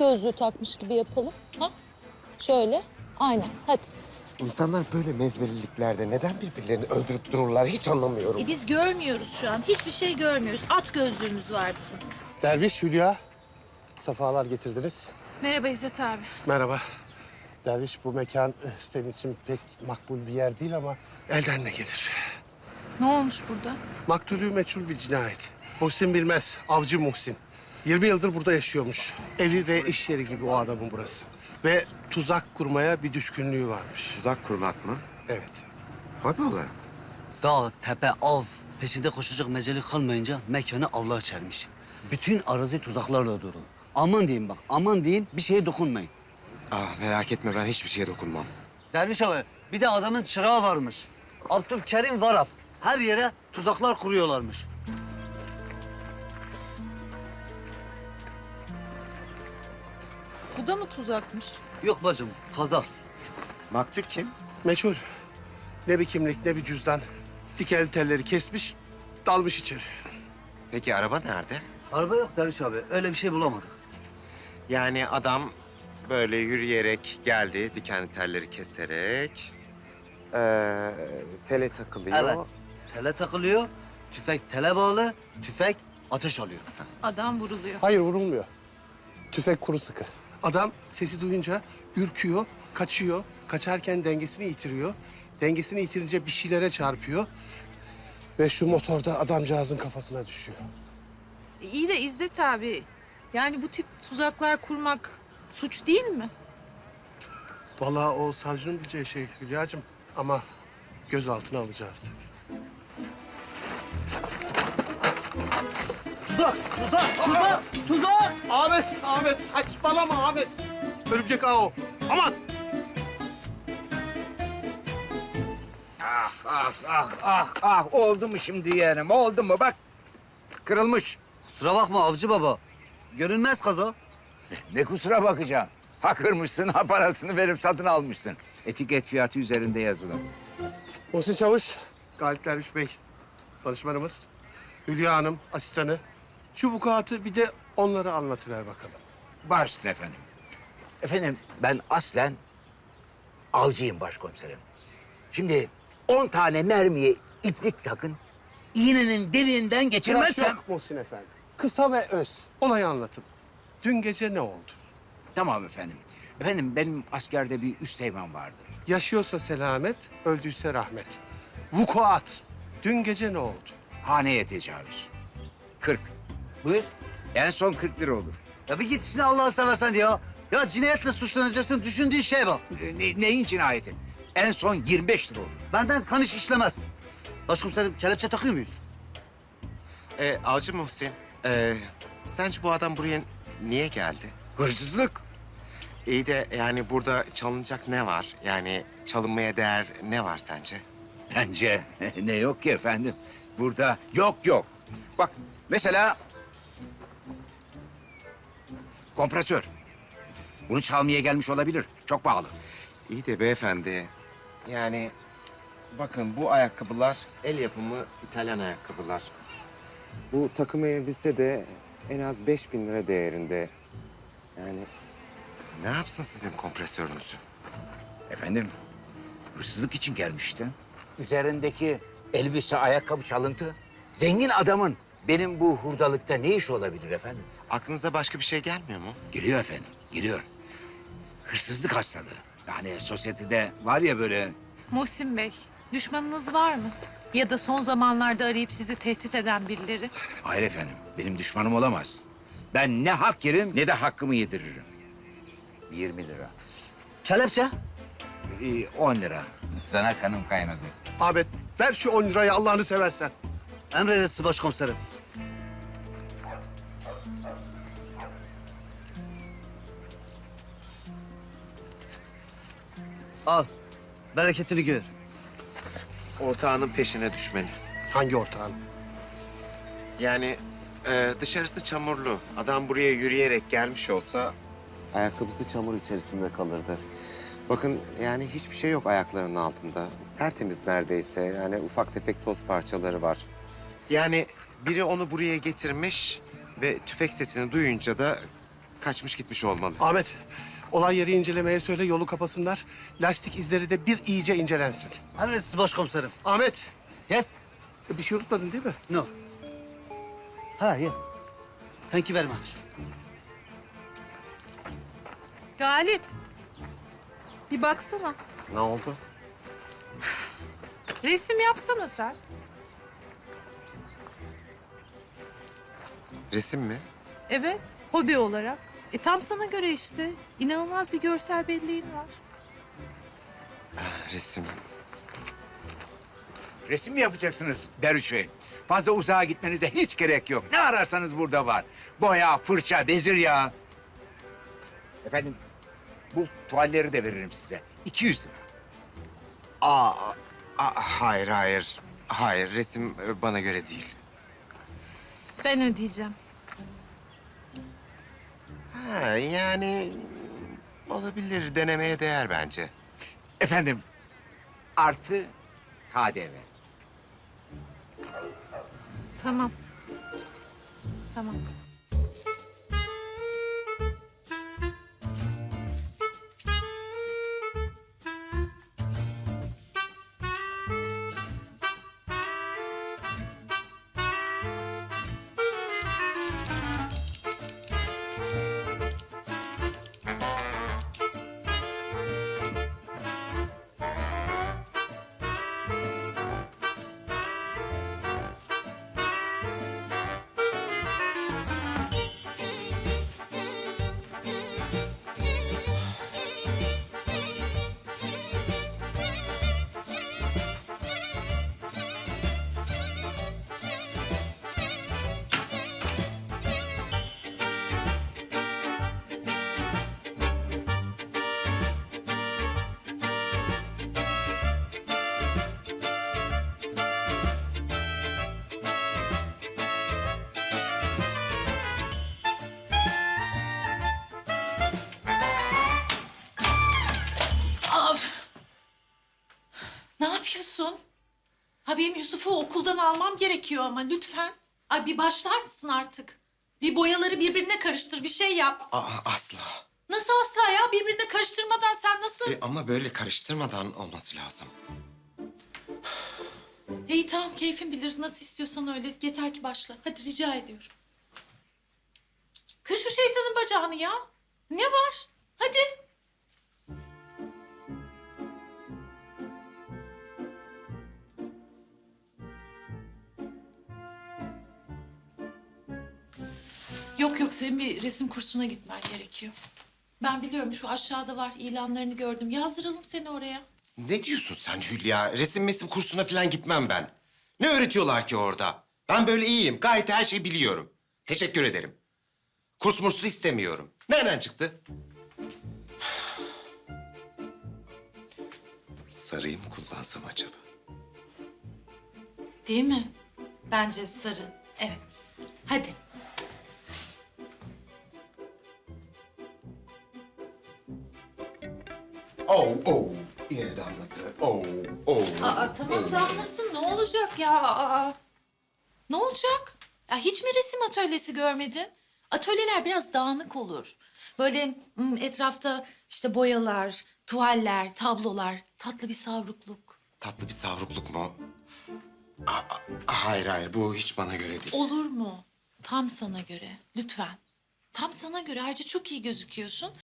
gözlüğü takmış gibi yapalım. Ha? Şöyle. Aynen. Hadi. İnsanlar böyle mezbeliliklerde neden birbirlerini öldürüp dururlar hiç anlamıyorum. E biz görmüyoruz şu an. Hiçbir şey görmüyoruz. At gözlüğümüz var bizim. Derviş Hülya, safalar getirdiniz. Merhaba İzzet abi. Merhaba. Derviş bu mekan eh, senin için pek makbul bir yer değil ama elden ne gelir? Ne olmuş burada? Maktulü meçhul bir cinayet. Muhsin Bilmez, avcı Muhsin. 20 yıldır burada yaşıyormuş. Evi ve iş yeri gibi o adamın burası. Ve tuzak kurmaya bir düşkünlüğü varmış. Tuzak kurmak mı? Evet. Abi olarak. Dağ, tepe, av peşinde koşacak meceli kalmayınca mekanı avluğa çelmiş. Bütün arazi tuzaklarla dolu. Aman diyeyim bak, aman diyeyim bir şeye dokunmayın. Ah merak etme ben hiçbir şeye dokunmam. Derviş abi, bir de adamın çırağı varmış. Abdülkerim Varap. Her yere tuzaklar kuruyorlarmış. Da mı tuzakmış? Yok bacım, kaza. Maktul kim? Meçhul. Ne bir kimlik ne bir cüzdan. Dikel telleri kesmiş, dalmış içeri. Peki araba nerede? Araba yok Derviş abi, öyle bir şey bulamadık. Yani adam böyle yürüyerek geldi, dikenli telleri keserek. Ee, tele takılıyor. Evet, tele takılıyor, tüfek tele bağlı, tüfek ateş alıyor. Adam vuruluyor. Hayır vurulmuyor. Tüfek kuru sıkı. Adam sesi duyunca ürküyor, kaçıyor. Kaçarken dengesini yitiriyor. Dengesini yitirince bir şeylere çarpıyor. Ve şu motorda adamcağızın kafasına düşüyor. E, iyi de İzzet abi. Yani bu tip tuzaklar kurmak suç değil mi? Vallahi o savcının bileceği şey Hülya'cığım. Ama gözaltına alacağız tabii. Tuzak, tuzak, tuzak, tuzak! Ahmet, Ahmet saçmalama Ahmet. Örümcek ağa o. Aman. Ah ah ah ah oldu mu şimdi yeğenim oldu mu bak kırılmış. Kusura bakma avcı baba. Görünmez kaza. Ne kusura bakacağım. Ha kırmışsın ha parasını verip satın almışsın. Etiket fiyatı üzerinde yazılı. Muhsin Çavuş, Galip Derviş Bey danışmanımız. Hülya Hanım asistanı. Şu vukuatı bir de onlara anlatıver bakalım. Başsın efendim. Efendim ben aslen avcıyım başkomiserim. Şimdi on tane mermiye iplik takın. İğnenin deliğinden Tıraş geçirmezsem... yok Muhsin Efendi. Kısa ve öz. Olayı anlatın. Dün gece ne oldu? Tamam efendim. Efendim benim askerde bir üsteğmen vardı. Yaşıyorsa selamet, öldüyse rahmet. Vukuat. Dün gece ne oldu? Haneye tecavüz. 40. Buyur. En son 40 lira olur. Ya bir git işine Allah'ını seversen ya. Ya cinayetle suçlanacaksın düşündüğün şeye bak. E, Ne, neyin cinayeti? En son 25 lira olur. Benden kan iş işlemez. Başkomiserim kelepçe takıyor muyuz? Ee, Avcı Muhsin, ee, sence bu adam buraya niye geldi? Hırsızlık. İyi de yani burada çalınacak ne var? Yani çalınmaya değer ne var sence? Bence ne yok ki efendim. Burada yok yok. Bak mesela kompresör. Bunu çalmaya gelmiş olabilir. Çok pahalı. İyi de beyefendi, yani bakın bu ayakkabılar el yapımı İtalyan ayakkabılar. Bu takım elbise de en az 5000 lira değerinde. Yani ne yapsın sizin kompresörünüzü? Efendim hırsızlık için gelmişti. Üzerindeki elbise ayakkabı çalıntı. Zengin adamın benim bu hurdalıkta ne iş olabilir efendim? Aklınıza başka bir şey gelmiyor mu? Geliyor efendim, geliyor. Hırsızlık hastalığı. Yani sosyetede var ya böyle Muhsin Bey, düşmanınız var mı? Ya da son zamanlarda arayıp sizi tehdit eden birileri? Hayır efendim, benim düşmanım olamaz. Ben ne hak yerim ne de hakkımı yediririm. 20 lira. Kelepçe? Ee, 10 lira. Sana kanım kaynadı. Ahmet ver şu 10 lirayı Allah'ını seversen. Emredersiniz başkomiserim. Al. Bereketini gör. Ortağının peşine düşmeli. Hangi ortağın? Yani e, dışarısı çamurlu. Adam buraya yürüyerek gelmiş olsa... Ayakkabısı çamur içerisinde kalırdı. Bakın yani hiçbir şey yok ayaklarının altında. Tertemiz neredeyse. Yani ufak tefek toz parçaları var. Yani biri onu buraya getirmiş ve tüfek sesini duyunca da kaçmış gitmiş olmalı. Ahmet, olay yeri incelemeye söyle yolu kapasınlar. Lastik izleri de bir iyice incelensin. Emredersiniz başkomiserim. Ahmet, Yes? bir şey unutmadın değil mi? No. Ha, yeah. Thank you very much. Galip. Bir baksana. Ne oldu? Resim yapsana sen. Resim mi? Evet. Hobi olarak. E tam sana göre işte. İnanılmaz bir görsel belleğin var. Resim. Resim mi yapacaksınız Berüç Bey? Fazla uzağa gitmenize hiç gerek yok. Ne ararsanız burada var. Boya, fırça, bezir yağı. Efendim, bu tuvalleri de veririm size. 200 lira. Aa, aa, hayır hayır. Hayır resim e, bana göre değil. Ben ödeyeceğim. Ha, yani olabilir denemeye değer bence. Efendim, artı KDV. Tamam. Tamam. Ne yapıyorsun? Ha benim Yusuf'u okuldan almam gerekiyor ama lütfen. Ay bir başlar mısın artık? Bir boyaları birbirine karıştır, bir şey yap. Aa, asla. Nasıl asla ya? Birbirine karıştırmadan sen nasıl? E, ama böyle karıştırmadan olması lazım. İyi tamam, keyfin bilir. Nasıl istiyorsan öyle. Yeter ki başla. Hadi rica ediyorum. Kır şu şeytanın bacağını ya. Ne var? Hadi. Yok yok senin bir resim kursuna gitmen gerekiyor. Ben biliyorum şu aşağıda var ilanlarını gördüm. Yazdıralım seni oraya. Ne diyorsun sen Hülya? Resim mesim kursuna falan gitmem ben. Ne öğretiyorlar ki orada? Ben böyle iyiyim. Gayet her şeyi biliyorum. Teşekkür ederim. Kurs mursu istemiyorum. Nereden çıktı? Sarıyı mı kullansam acaba? Değil mi? Bence sarı. Evet. Hadi. Oh, oh. Yere damladı. Oh, oh. Aa, tamam damlasın. Ne olacak ya? Aa, ne olacak? Ya hiç mi resim atölyesi görmedin? Atölyeler biraz dağınık olur. Böyle hmm, etrafta işte boyalar, tuvaller, tablolar, tatlı bir savrukluk. Tatlı bir savrukluk mu? Aa, aa, hayır, hayır. Bu hiç bana göre değil. Olur mu? Tam sana göre. Lütfen. Tam sana göre. Ayrıca çok iyi gözüküyorsun.